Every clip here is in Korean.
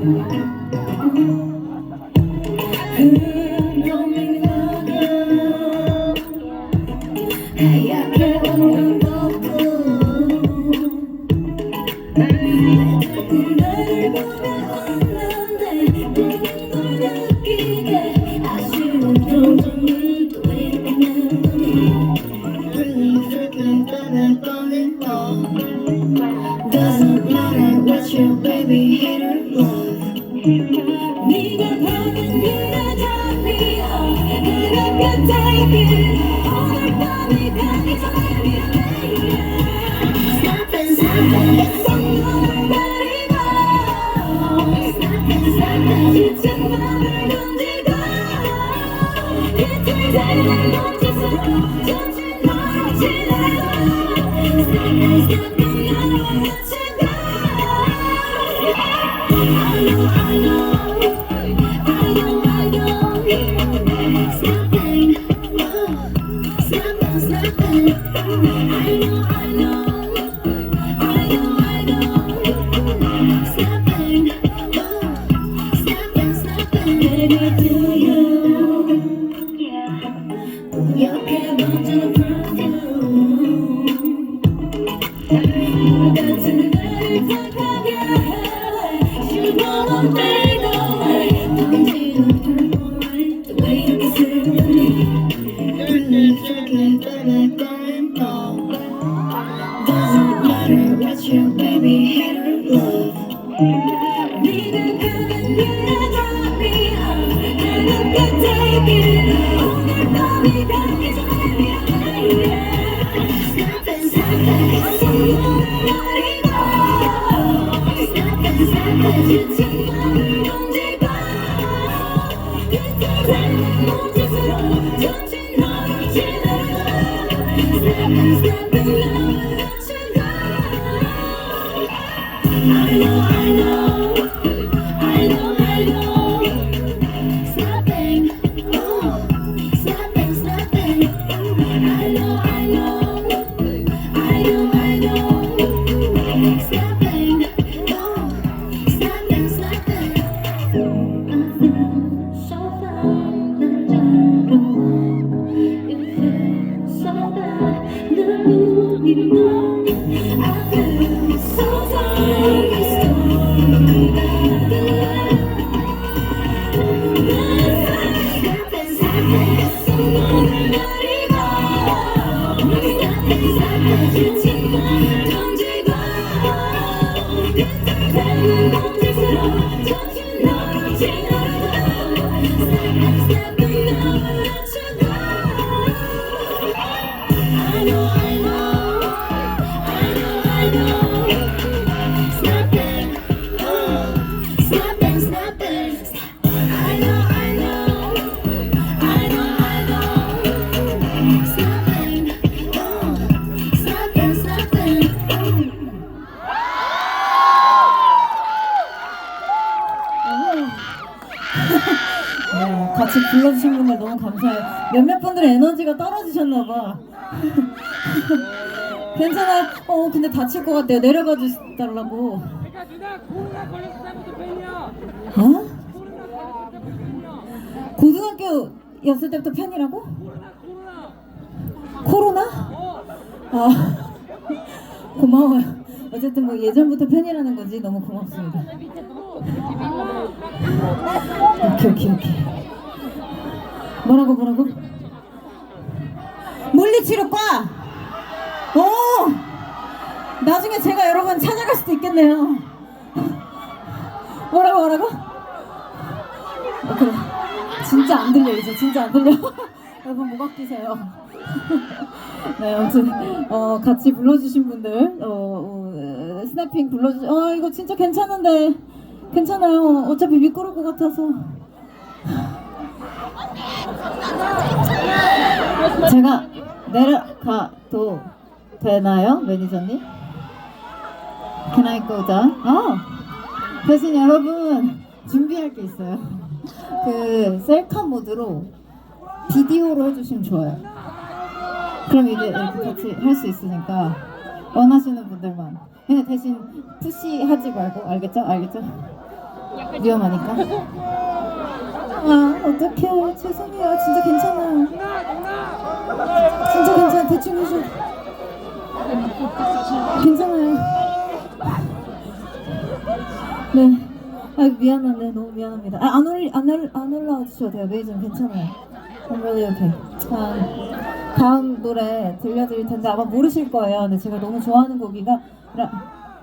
하 I know I know chocolate baby burning gold Doesn't matter what you baby hate or love 네가 그는 그려잡이 나는 끝에 길 오늘 밤이 가기 전에 Snapping, snapping 손을 버리고 Snapping, snapping 지친 맘을 oh you. 몇몇 분들의 에너지가 떨어지셨나 봐. 괜찮아요. 어, 근데 다칠 것 같아요. 내려가 주달라고. 어? 고등학교였을 때부터 팬이라고? 코로나? 아, 고마워요. 어쨌든 뭐 예전부터 팬이라는 거지 너무 고맙습니다. 오케이 오케이 오케이. 뭐라고 뭐라고? 물리치료과. 오. 나중에 제가 여러분 찾아갈 수도 있겠네요. 뭐라고 뭐라고? 어, 그래. 진짜 안 들려 이제 진짜 안 들려. 여러분 목악 끼세요. 네 아무튼 어 같이 불러주신 분들 어, 어 스나핑 불러주. 어 이거 진짜 괜찮은데 괜찮아요. 어차피 미끄러울 것 같아서. 제가 내려가도 되나요, 매니저님? Can I go down? 아, 대신 여러분 준비할 게 있어요. 그 셀카 모드로 비디오로 해주시면 좋아요. 그럼 이제 이렇게 같이 할 수 있으니까 원하시는 분들만. 근데 대신 푸시 하지 말고 알겠죠? 알겠죠? 위험하니까. 아 어떡해 죄송해요 진짜 괜찮아요. 진짜 괜찮아 대충 해줘. 괜찮아요. 네. 아 미안한데 너무 미안합니다. 아, 안 올리 안 올 안 올라와 주셔도 돼요. 메이저는 괜찮아요. Really okay. 아, 다음 노래 들려드릴 텐데 아마 모르실 거예요. 근데 제가 너무 좋아하는 곡이가 라-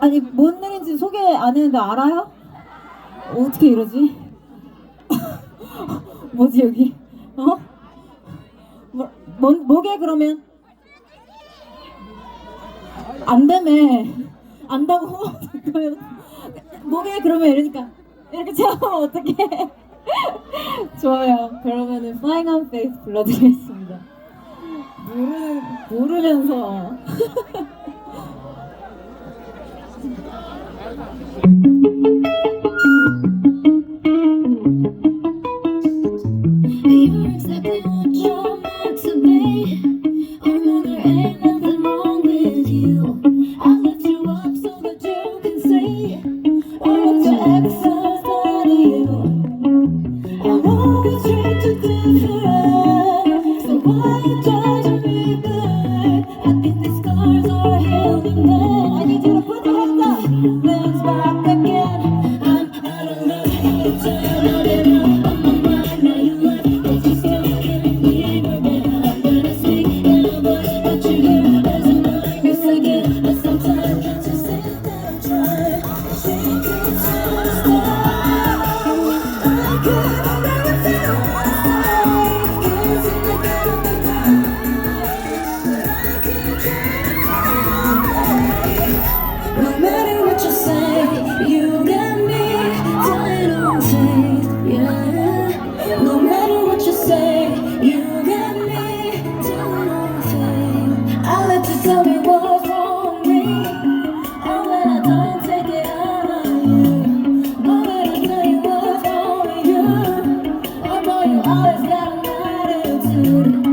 아니 뭔 노래인지 소개 안 했는데 알아요? 어떻게 이러지? 뭐지 여기? 어? 뭐, 뭔 뭐게 그러면? 안 되네. 안다고. 뭐게 그러면 이러니까 이렇게 채우면 어떡해? 좋아요. 그러면은 Flying on Faith 불러드리겠습니다. 모르는 모르면서. diurno.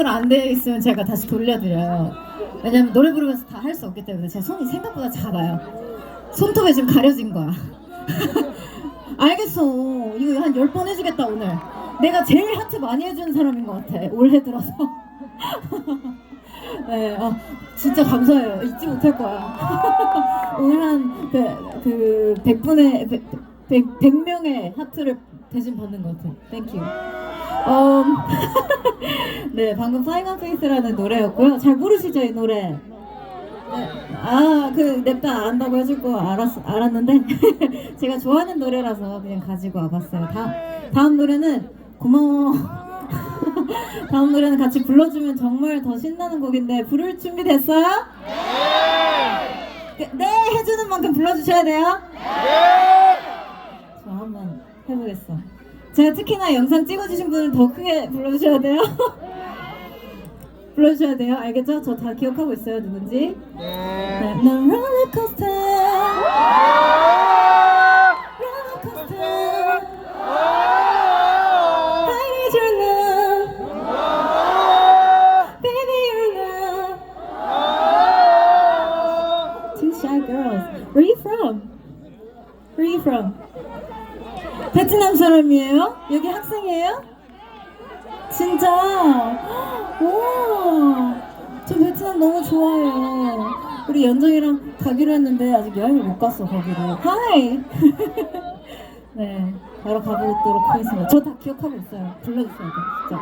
모드로 안 되어 있으면 제가 다시 돌려드려요. 왜냐면 노래 부르면서 다 할 수 없기 때문에 제 손이 생각보다 작아요. 손톱에 지금 가려진 거야. 알겠어. 이거 한 열 번 해주겠다 오늘. 내가 제일 하트 많이 해주는 사람인 것 같아. 올해 들어서. 네, 아, 진짜 감사해요. 잊지 못할 거야. 오늘 한, 그, 그, 100분의, 100, 100, 100명의 하트를 대신 받는 것 같아요. 땡큐. 음, 네, 방금 파이널 페이스라는 노래였고요. 잘 모르시죠, 이 노래? 네. 아, 그 냅다 안 한다고 해줄 거 알았, 알았는데 제가 좋아하는 노래라서 그냥 가지고 와봤어요. 다, 다음 노래는 고마워. 다음 노래는 같이 불러주면 정말 더 신나는 곡인데 부를 준비 됐어요? 네. 네 해주는 만큼 불러주셔야 돼요. 저 한번 해보겠어. 제가 특히나 영상 찍어주신 분은 더 크게 불러주셔야 돼요. 불러주셔야 돼요. 알겠죠? 저 다 기억하고 있어요. 누군지. 네. 넌 롤러코스터. 롤러코스터. I need your love. Baby, your love. Two shy girls. Where you from? Where you from? 베트남 사람이에요? 여기 학생이에요? 진짜? 와, 저 베트남 너무 좋아해요. 우리 연정이랑 가기로 했는데 아직 여행을 못 갔어 거기로. 하이. 네, 바로 가보도록 하겠습니다. 저 다 기억하고 있어요. 불러주셔야 돼요, 진짜.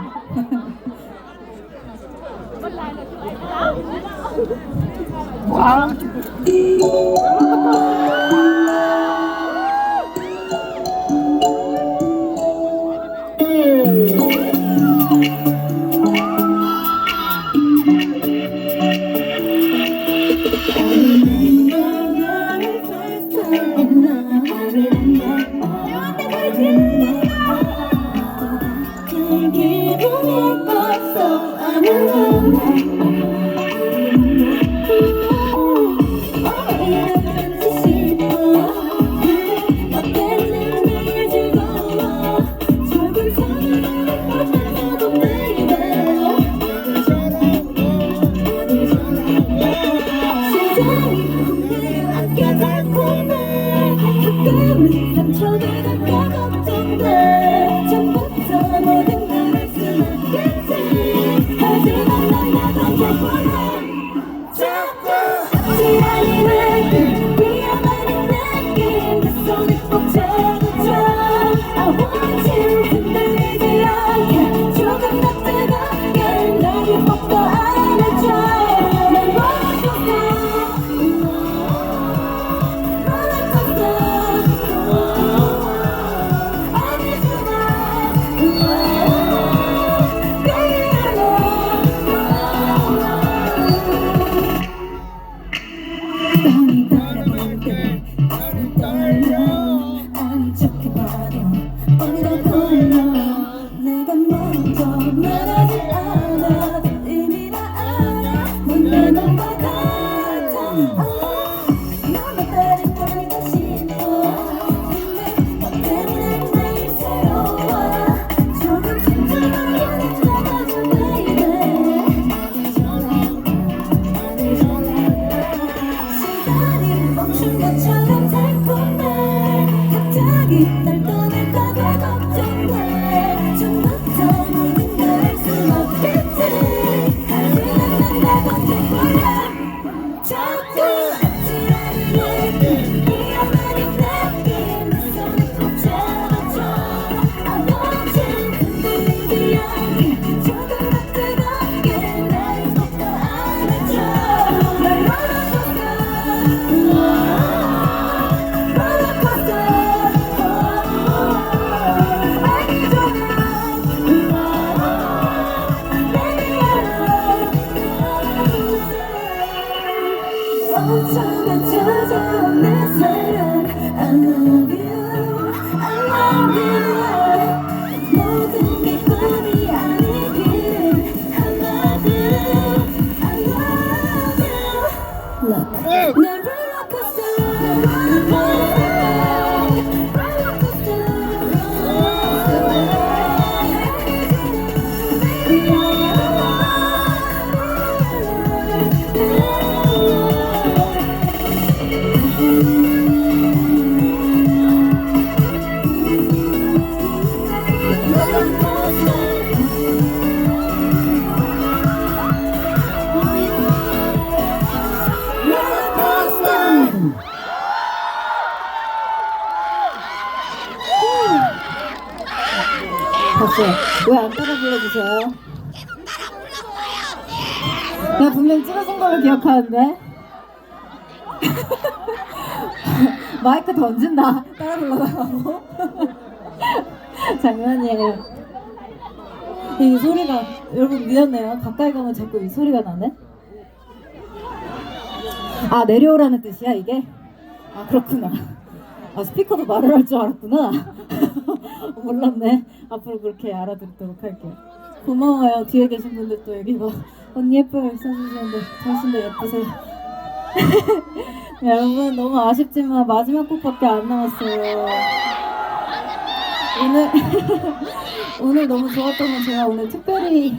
상처가 춤과 춰 불러주세요? 나 분명 찍어준 걸로 기억하는데. 마이크 던진다. 따라 불러달라고. 장난이에요. 이 소리가 여러분 미안해요. 가까이 가면 자꾸 이 소리가 나네. 아 내려오라는 뜻이야 이게? 아 그렇구나. 아 스피커도 말을 할 줄 알았구나. 몰랐네. 앞으로 그렇게 알아듣도록 할게요. 고마워요. 뒤에 계신 분들도 여기 막 언니 예뻐요 써주시는데 당신도 예쁘세요. 여러분 너무 아쉽지만 마지막 곡밖에 안 남았어요. 오늘 오늘 너무 좋았던 건 제가 오늘 특별히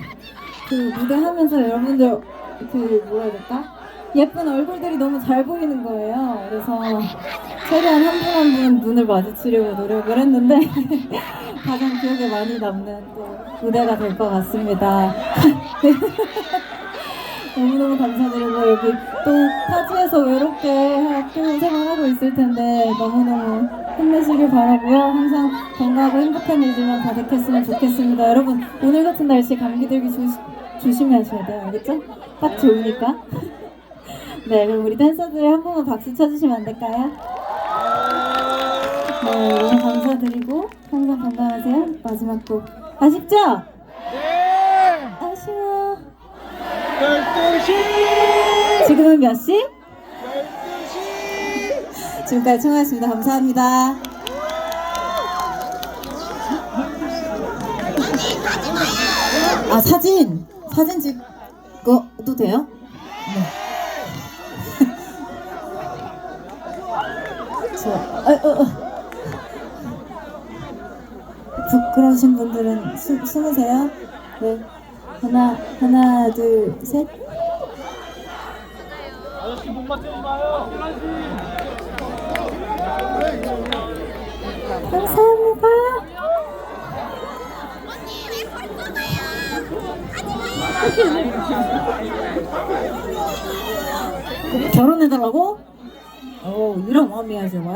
그 무대 하면서 여러분들 그 뭐라 해야 될까 예쁜 얼굴들이 너무 잘 보이는 거예요. 그래서 최대한 한 분 한 분 눈을 마주치려고 노력을 했는데 가장 기억에 많이 남는 또 무대가 될 것 같습니다. 너무너무 감사드리고 여기 또 타지에서 외롭게 학교 생활하고 있을 텐데 너무너무 힘내시길 바라고요. 항상 건강하고 행복한 일들만 가득했으면 좋겠습니다. 여러분 오늘 같은 날씨 감기 들기 조시, 조심하셔야 돼요. 알겠죠? 딱 좋으니까. 네 그럼 우리 댄서들 한 번만 박수 쳐주시면 안 될까요? 네 너무 감사드리고 항상 건강하세요. 마지막 곡 아쉽죠? 네! 아쉬워. 12시! 지금은 몇 시? 12시! 지금까지 청하였습니다. 감사합니다. 아 사진 사진 찍어도 돼요? 네. 저 아, 어, 어. 부끄러우신 분들은 수, 숨으세요. 네. 하나 하나 둘 셋. 아저씨 못 맞추지 마요! 감사합니다. 결혼해달라고? 어, 이런 마음이 하지 마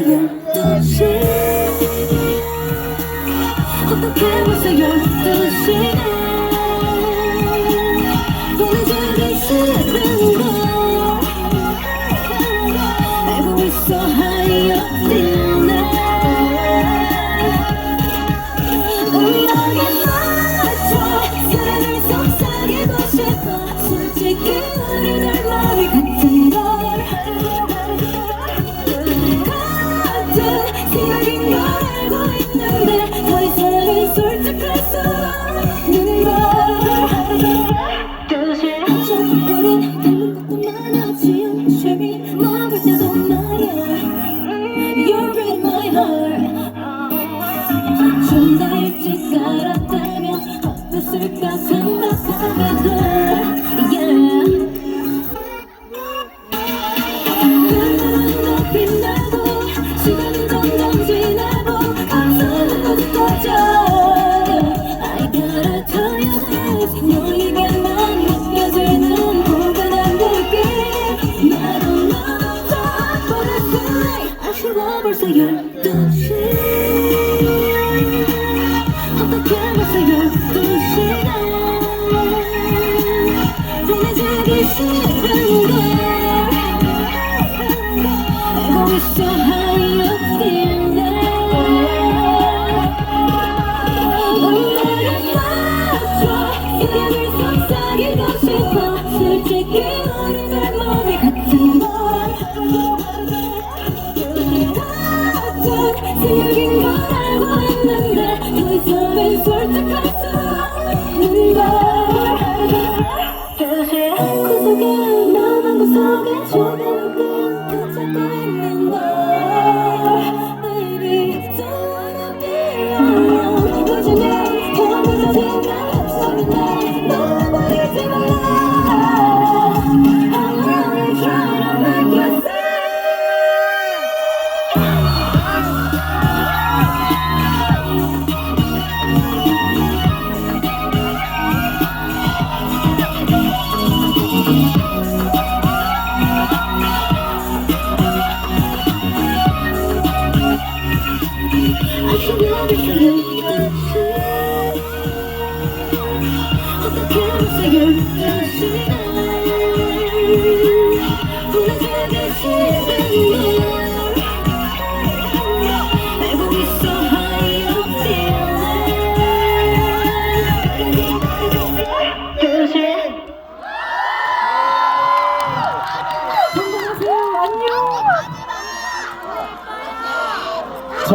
12시. 어떻게 벌써 12시 좀더 일찍 알았다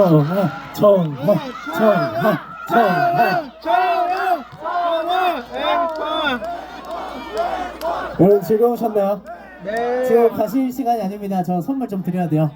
정말 정말 정말 정말 정우! 정우! 앵콜! 여러분 즐거우셨나요? 네. 지금 가실 시간이 아닙니다. 저 선물 좀 드려야 돼요.